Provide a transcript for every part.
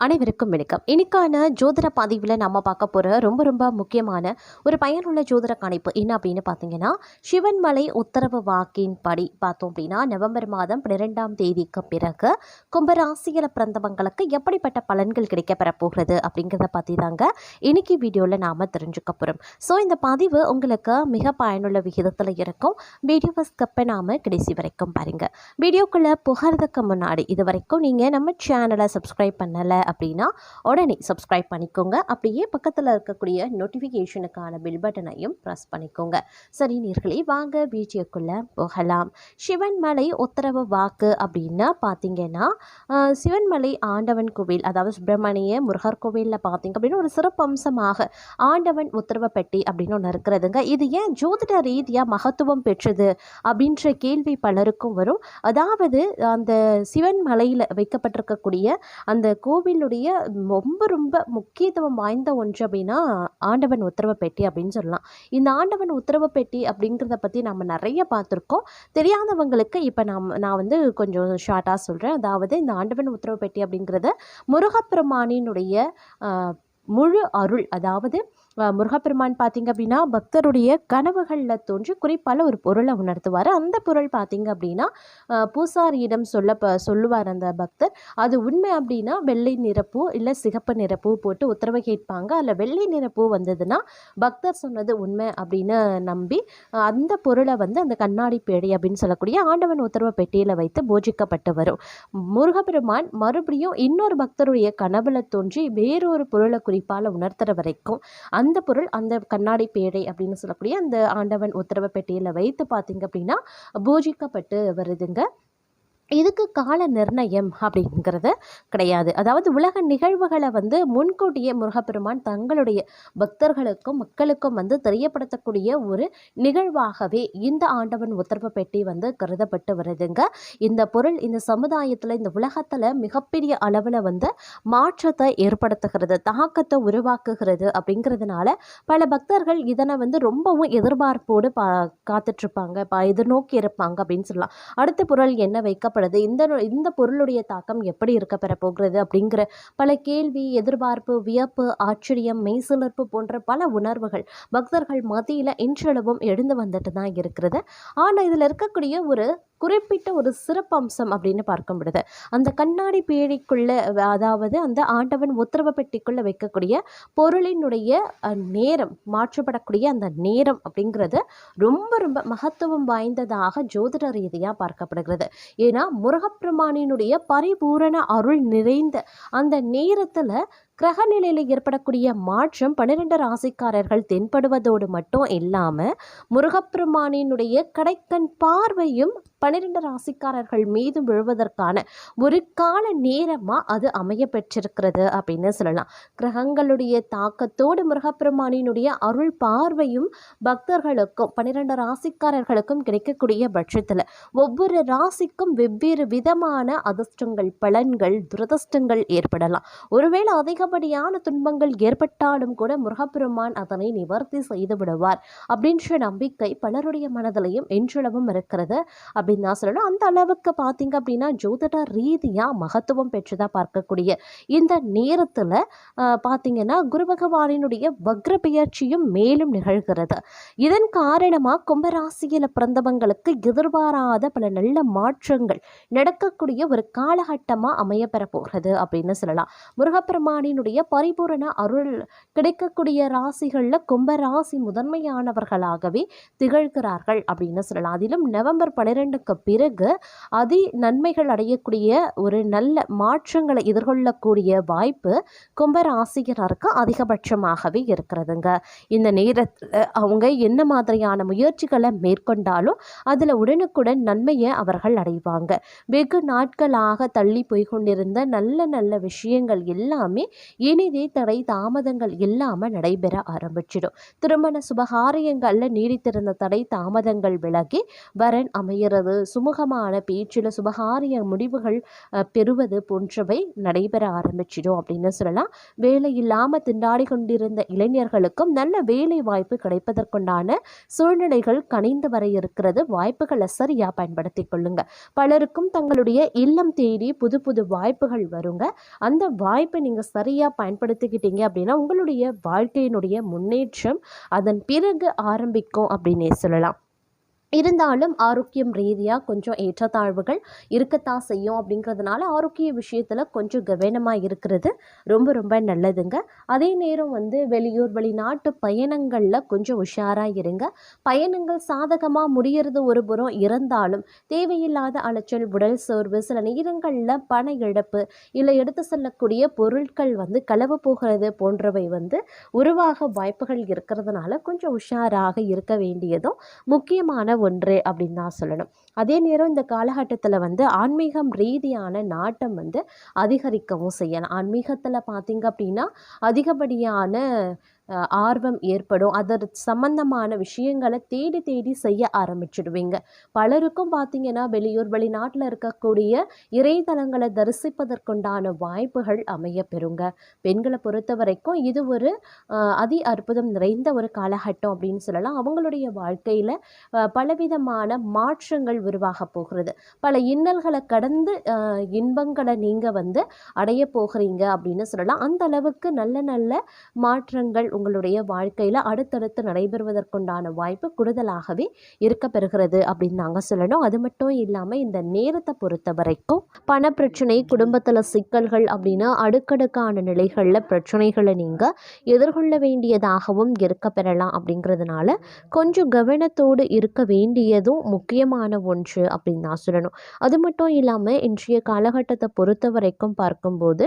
அனைவருக்கும் வணக்கம். இன்னைக்கான ஜோதிட பதிவில் நம்ம பார்க்க போகிற ரொம்ப ரொம்ப முக்கியமான ஒரு பயனுள்ள ஜோதிட கணிப்பு என்ன அப்படின்னு பார்த்தீங்கன்னா சிவன்மலை உத்தரவு வாக்கின் படி பார்த்தோம் அப்படின்னா நவம்பர் மாதம் பன்னிரெண்டாம் தேதிக்கு பிறகு கும்பராசியில் பிறந்தவங்களுக்கு எப்படிப்பட்ட பலன்கள் கிடைக்கப்பெற போகிறது அப்படிங்கிறத பற்றி தாங்க இன்னைக்கு வீடியோவில் நாம் தெரிஞ்சுக்க போகிறோம் ஸோ இந்த பதிவு உங்களுக்கு மிக பயனுள்ள விகிதத்தில் இருக்கும். வீடியோவை ஸ்கப்பை நாம் கடைசி வரைக்கும் பாருங்கள் வீடியோக்குள்ளே புகிறதுக்கு முன்னாடி இது வரைக்கும் நீங்கள் நம்ம சேனலை சப்ஸ்கிரைப் பண்ணலை அப்படின்னா உடனே சப்ஸ்கிரைப் பண்ணிக்கோங்க. அப்படியே பக்கத்தில் இருக்கக்கூடிய நோட்டிஃபிகேஷனுக்கான பில் பட்டனையும் ப்ரெஸ் பண்ணிக்கோங்க. சரி நீர்களே வாங்க வீடியோக்குள்ளே போகலாம். சிவன்மலை உத்தரவு வாக்கு அப்படின்னா பார்த்தீங்கன்னா சிவன்மலை ஆண்டவன் கோவில் அதாவது சுப்பிரமணிய முருகர் கோவிலில் பார்த்தீங்க அப்படின்னா ஒரு சிறப்பு அம்சமாக ஆண்டவன் உத்தரவு பெட்டி அப்படின்னு ஒன்று இருக்கிறதுங்க. இது ஏன் ஜோதிட ரீதியாக மகத்துவம் பெற்றது அப்படின்ற கேள்வி பலருக்கும் வரும். அதாவது அந்த சிவன் மலையில் வைக்கப்பட்டிருக்கக்கூடிய அந்த கோவில் கோவிலுடைய ரொம்ப ரொம்ப முக்கியத்துவம் வாய்ந்த ஒன்று அப்படின்னா ஆண்டவன் உத்தரவு பெட்டி அப்படின்னு சொல்லலாம். இந்த ஆண்டவன் உத்தரவு பெட்டி அப்படிங்கிறத பற்றி நம்ம நிறைய பார்த்துருக்கோம். தெரியாதவங்களுக்கு இப்போ நாம் நான் வந்து கொஞ்சம் ஷார்ட்டாக சொல்கிறேன் அதாவது இந்த ஆண்டவன் உத்தரவு பெட்டி அப்படிங்கிறத முருகப்பெருமானினுடைய முழு அருள் அதாவது முருகப்பெருமான் பார்த்தீங்க அப்படின்னா பக்தருடைய கனவுகளில் தோன்றி குறிப்பால் ஒரு பொருளை உணர்த்துவார். அந்த பொருள் பார்த்தீங்க அப்படின்னா பூசாரியிடம் சொல்ல ப சொல்லுவார் அந்த பக்தர். அது உண்மை அப்படின்னா வெள்ளை நிறப்பூ இல்லை சிகப்பு நிறப்பூ போட்டு உத்தரவு கேட்பாங்க. அதில் வெள்ளை நிறப்பூ வந்ததுன்னா பக்தர் சொன்னது உண்மை அப்படின்னு நம்பி அந்த பொருளை வந்து அந்த கண்ணாடி பேடி அப்படின்னு சொல்லக்கூடிய ஆண்டவன் உத்தரவு பெட்டியில் வைத்து பூஜிக்கப்பட்டு வரும். முருகப்பெருமான் மறுபடியும் இன்னொரு பக்தருடைய கனவுல தோன்றி வேறொரு பொருளை குறிப்பால் உணர்த்துற வரைக்கும் அந்த பொருள் அந்த கண்ணாடி பேழை அப்படின்னு சொல்லக்கூடிய அந்த ஆண்டவன் உத்தரவு பெட்டியில் வைத்து பார்த்தீங்க அப்படின்னா பூஜிக்கப்பட்டு வருதுங்க. இதுக்கு கால நிர்ணயம் அப்படிங்கிறது கிடையாது. அதாவது உலக நிகழ்வுகளை வந்து முன்கூட்டியே முருகப்பெருமான் தங்களுடைய பக்தர்களுக்கும் மக்களுக்கும் வந்து தெரியப்படுத்தக்கூடிய ஒரு நிகழ்வாகவே இந்த ஆண்டவன் உத்தரவு பெட்டி வந்து கருதப்பட்டு வருதுங்க. இந்த பொருள் இந்த சமுதாயத்தில் இந்த உலகத்தில் மிகப்பெரிய அளவில் வந்து மாற்றத்தை ஏற்படுத்துகிறது தாக்கத்தை உருவாக்குகிறது அப்படிங்கிறதுனால பல பக்தர்கள் இதனை வந்து ரொம்பவும் எதிர்பார்ப்போடு பா காத்துட்ருப்பாங்க பா எதிர்நோக்கி இருப்பாங்க அப்படின்னு சொல்லலாம். அடுத்த பொருள் என்ன ஏற்படுது இந்த இந்த பொருளுடைய தாக்கம் எப்படி இருக்க பெற போகிறது அப்படிங்கிற பல கேள்வி எதிர்பார்ப்பு வியப்பு ஆச்சரியம் மெய்சிலிர்ப்பு போன்ற பல உணர்வுகள் பக்தர்கள் மத்தியில் இன்றளவும் எழுந்து வந்துட்டு தான் இருக்கிறது. ஆனால் இதில் இருக்கக்கூடிய ஒரு குறிப்பிட்ட ஒரு சிறப்பம்சம் அப்படின்னு பார்க்க முடியுது அந்த கண்ணாடி பேழிக்குள்ளே அதாவது அந்த ஆண்டவன் உத்தரவு பெட்டிக்குள்ளே வைக்கக்கூடிய பொருளினுடைய நேரம் மாற்றப்படக்கூடிய அந்த நேரம் அப்படிங்கிறது ரொம்ப ரொம்ப மகத்துவம் வாய்ந்ததாக ஜோதிட ரீதியாக பார்க்கப்படுகிறது. ஏன்னா முருகப்பெருமானினுடைய பரிபூரண அருள் நிறைந்த அந்த நேரத்தில் கிரக நிலையில் ஏற்படக்கூடிய மாற்றம் பன்னிரெண்டு ராசிக்காரர்கள் தென்படுவதோடு மட்டும் இல்லாமல் முருகப்பெருமானினுடைய கடைக்கண் பார்வையும் பன்னிரெண்டு ராசிக்காரர்கள் மீது விழுவதற்கான ஒரு கால நேரமாக அது அமைய பெற்றிருக்கிறது அப்படின்னு சொல்லலாம். கிரகங்களுடைய தாக்கத்தோடு முருகப்பெருமானினுடைய அருள் பார்வையும் பக்தர்களுக்கும் பன்னிரெண்டு ராசிக்காரர்களுக்கும் கிடைக்கக்கூடிய பட்சத்தில் ஒவ்வொரு ராசிக்கும் வெவ்வேறு விதமான அதிர்ஷ்டங்கள் பலன்கள் துரதிர்ஷ்டங்கள் ஏற்படலாம். ஒருவேளை அதிகப்படியான துன்பங்கள் ஏற்பட்டாலும் கூட முருகப்பெருமான் அதனை நிவர்த்தி செய்து விடுவார் அப்படின்ற நம்பிக்கை பலருடைய மனதிலையும் என்றளவும் இருக்கிறது. அப்படின்னு நான் சொல்லணும் அந்த அளவுக்கு பார்த்தீங்க அப்படின்னா ஜோதிட ரீதியாக மகத்துவம் பெற்றதாக பார்க்கக்கூடிய இந்த நேரத்தில் பார்த்தீங்கன்னா குரு பகவானினுடைய வக்ர பெயர்ச்சியும் மேலும் நிகழ்கிறது. இதன் காரணமாக கும்பராசியில் பிறந்தவங்களுக்கு எதிர்பாராத பல நல்ல மாற்றங்கள் நடக்கக்கூடிய ஒரு காலகட்டமாக அமையப்பெற போகிறது அப்படின்னு சொல்லலாம். முருகப்பெருமானின் முருகப்பெருமானினுடைய பரிபூரண அருள் கிடைக்கக்கூடிய ராசிகளில் கும்பராசி முதன்மையானவர்களாகவே திகழ்கிறார்கள் அப்படின்னு சொல்லலாம். அதிலும் நவம்பர் பன்னிரெண்டுக்கு பிறகு அதி நன்மைகள் அடையக்கூடிய ஒரு நல்ல மாற்றங்களை எதிர்கொள்ளக்கூடிய வாய்ப்பு கும்பராசிகருக்கு அதிகபட்சமாகவே இருக்கிறதுங்க. இந்த நேரத்தில் அவங்க என்ன மாதிரியான முயற்சிகளை மேற்கொண்டாலும் அதில் உடனுக்குடன் நன்மையை அவர்கள் அடைவாங்க. வெகு நாட்களாக தள்ளி போய் கொண்டிருந்த நல்ல நல்ல விஷயங்கள் எல்லாமே இனிதே தடை தாமதங்கள் இல்லாமல் நடைபெற ஆரம்பிச்சிடும். திருமண சுபகாரியங்களில் நீடித்திருந்த தடை தாமதங்கள் விலகி வரன் அமைகிறது. சுமூகமான பேச்சில் சுபகாரிய முடிவுகள் பெறுவது போன்றவை நடைபெற ஆரம்பிச்சிடும் அப்படின்னு சொல்லலாம். வேலை இல்லாமல் திண்டாடி கொண்டிருந்த இளைஞர்களுக்கும் நல்ல வேலை வாய்ப்பு கிடைப்பதற்குண்டான சூழ்நிலைகள் கனிந்து வர இருக்கிறது. வாய்ப்புகளை சரியாக பயன்படுத்தி கொள்ளுங்க. பலருக்கும் தங்களுடைய இல்லம் தேடி புது புது வாய்ப்புகள் வருங்க. அந்த வாய்ப்பை நீங்கள் சரியாக பயன்படுத்திக்கிட்டீங்க அப்படின்னா உங்களுடைய வாழ்க்கையினுடைய முன்னேற்றம் அதன் பிறகு ஆரம்பிக்கும் அப்படின்னே சொல்லலாம். இருந்தாலும் ஆரோக்கியம் ரீதியாக கொஞ்சம் ஏற்றத்தாழ்வுகள் இருக்கத்தான் செய்யும் அப்படிங்கிறதுனால ஆரோக்கிய விஷயத்தில் கொஞ்சம் கவனமாக இருக்கிறது ரொம்ப ரொம்ப நல்லதுங்க. அதே நேரம் வந்து வெளியூர் வெளிநாட்டு பயணங்களில் கொஞ்சம் உஷாராக இருங்க. பயணங்கள் சாதகமாக முடியறது ஒரு புறம் இருந்தாலும் தேவையில்லாத அலைச்சல் உடல் சோர்வு சில நேரங்களில் பண இழப்பு இல்லை எடுத்து செல்லக்கூடிய பொருட்கள் வந்து களவு போகிறது போன்றவை வந்து உருவாக வாய்ப்புகள் இருக்கிறதுனால கொஞ்சம் உஷாராக இருக்க வேண்டியதும் முக்கியமான ஒன்று அப்படின்னு தான் சொல்லணும். அதே நேரம் இந்த காலகட்டத்தில் வந்து ஆன்மீகம் ரீதியான நாட்டம் வந்து அதிகரிக்கவும் செய்யலாம் ஆன்மீகத்தில் பார்த்திங்க அப்படின்னா அதிகப்படியான ஆர்வம் ஏற்படும். அதற்கு சம்பந்தமான விஷயங்களை தேடி தேடி செய்ய ஆரம்பிச்சிடுவீங்க. பலருக்கும் பார்த்தீங்கன்னா வெளியூர் வெளிநாட்டில் இருக்கக்கூடிய இறைத்தலங்களை தரிசிப்பதற்குண்டான வாய்ப்புகள் அமைய பெறுங்க பெண்களை பொறுத்த வரைக்கும் இது ஒரு அதி அற்புதம் நிறைந்த ஒரு காலகட்டம் அப்படின்னு சொல்லலாம். அவங்களுடைய வாழ்க்கையில் பலவிதமான மாற்றங்கள் உருவாக போகிறது. பல இன்னல்களை கடந்து இன்பங்களை நீங்கள் வந்து அடைய போகிறீங்க அப்படின்னு சொல்லலாம். அந்த அளவுக்கு நல்ல நல்ல மாற்றங்கள் உங்களுடைய வாழ்க்கையில் அடுத்தடுத்து நடைபெறுவதற்குண்டான வாய்ப்பு கூடுதலாகவே இருக்க பெறுகிறது அப்படின்னு நாங்கள் சொல்லணும். அது மட்டும் இல்லாமல் இந்த நேரத்தை பொறுத்த வரைக்கும் பண பிரச்சனை குடும்பத்தில் சிக்கல்கள் அப்படின்னு அடுக்கடுக்கான நிலைகளில் பிரச்சனைகளை நீங்கள் எதிர்கொள்ள வேண்டியதாகவும் இருக்க பெறலாம் அப்படிங்கிறதுனால கொஞ்சம் கவனத்தோடு இருக்க வேண்டியதும் முக்கியமான ஒன்று அப்படின்னு நான் சொல்லணும். அது மட்டும் இல்லாமல் இன்றைய காலகட்டத்தை பொறுத்த வரைக்கும் பார்க்கும்போது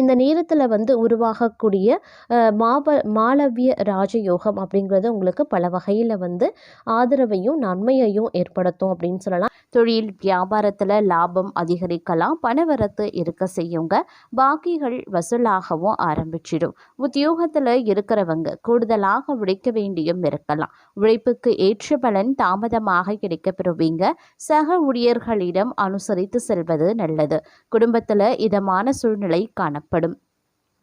இந்த நேரத்தில் வந்து உருவாகக்கூடிய மாப மாளவிய ராஜயோகம் அப்படிங்கிறது உங்களுக்கு பல வகையில் வந்து ஆதரவையும் நன்மையையும் ஏற்படுத்தும் அப்படின்னு சொல்லலாம். தொழில் வியாபாரத்தில் லாபம் அதிகரிக்கலாம் பணவரத்து இருக்க செய்யுங்க. பாக்கிகள் வசூலாகவும் ஆரம்பிச்சிடும். உத்தியோகத்தில் இருக்கிறவங்க கூடுதலாக உழைக்க வேண்டியும் இருக்கலாம். உழைப்புக்கு ஏற்ற பலன் தாமதமாக கிடைக்க பெறுவீங்க சக ஊழியர்களிடம் அனுசரித்து செல்வது நல்லது. குடும்பத்தில் இதமான சூழ்நிலை காணப்படும். எனப்படும்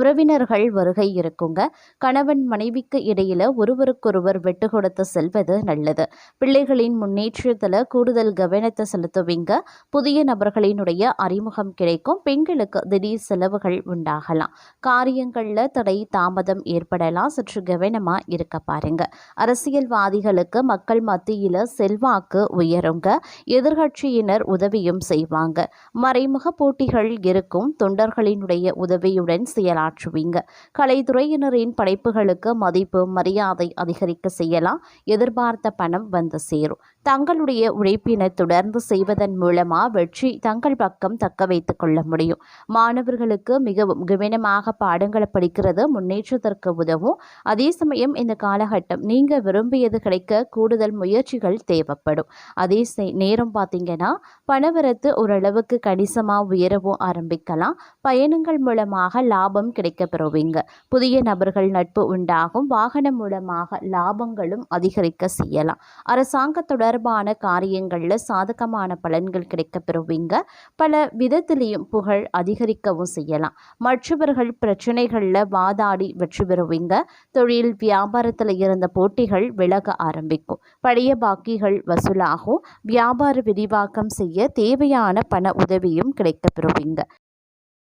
உறவினர்கள் வருகை இருக்குங்க. கணவன் மனைவிக்கு இடையில ஒருவருக்கொருவர் விட்டு கொடுத்து செல்வது நல்லது. பிள்ளைகளின் முன்னேற்றத்தில் கூடுதல் கவனத்தை செலுத்துவீங்க. புதிய நபர்களினுடைய அறிமுகம் கிடைக்கும். பெண்களுக்கு திடீர் செலவுகள் உண்டாகலாம். காரியங்களில் தடை தாமதம் ஏற்படலாம். சற்று கவனமாக இருக்க பாருங்க. அரசியல்வாதிகளுக்கு மக்கள் மத்தியில் செல்வாக்கு உயருங்க. எதிர்கட்சியினர் உதவியும் செய்வாங்க. மறைமுக போட்டிகள் இருக்கும். தொண்டர்களினுடைய உதவியுடன் செயலாற்றுவீங்க கலைத்துறையினரின் படைப்புகளுக்கு மதிப்பு மரியாதை அதிகரிக்க செய்யலாம். எதிர்பார்த்த பணம் வந்து சேரும். தங்களுடைய உழைப்பினை தொடர்ந்து செய்வதன் மூலமாக வெற்றி தங்கள் பக்கம் தக்க வைத்து கொள்ள முடியும். மாணவர்களுக்கு மிகவும் கவனமாக பாடங்களை படிக்கிறது முன்னேற்றத்திற்கு உதவும். அதே சமயம் இந்த காலகட்டம் நீங்கள் விரும்பியது கிடைக்க கூடுதல் முயற்சிகள் தேவைப்படும். அதே நேரம் பார்த்தீங்கன்னா பணவரத்து ஓரளவுக்கு கணிசமாக உயரவும் ஆரம்பிக்கலாம். பயணங்கள் மூலமாக லாபம் கிடைக்க பெறுவீங்க. புதிய நபர்கள் நட்பு உண்டாகும். வாகனம் மூலமாக லாபங்களும் அதிகரிக்க செய்யலாம். அரசாங்கத்துடன் தொடர்பான காரியங்களில் சாதகமான பலன்கள் கிடைக்கப்பெறுவீங்க பல விதத்திலையும் புகழ் அதிகரிக்கவும் செய்யலாம். மற்றவர்கள் பிரச்சனைகளில் வாதாடி வெற்றி பெறுவீங்க. தொழில் வியாபாரத்தில் இருந்த போட்டிகள் விலக ஆரம்பிக்கும். பழைய பாக்கிகள் வசூலாகும். வியாபார விரிவாக்கம் செய்ய தேவையான பண உதவியும் கிடைக்கப்பெறுவீங்க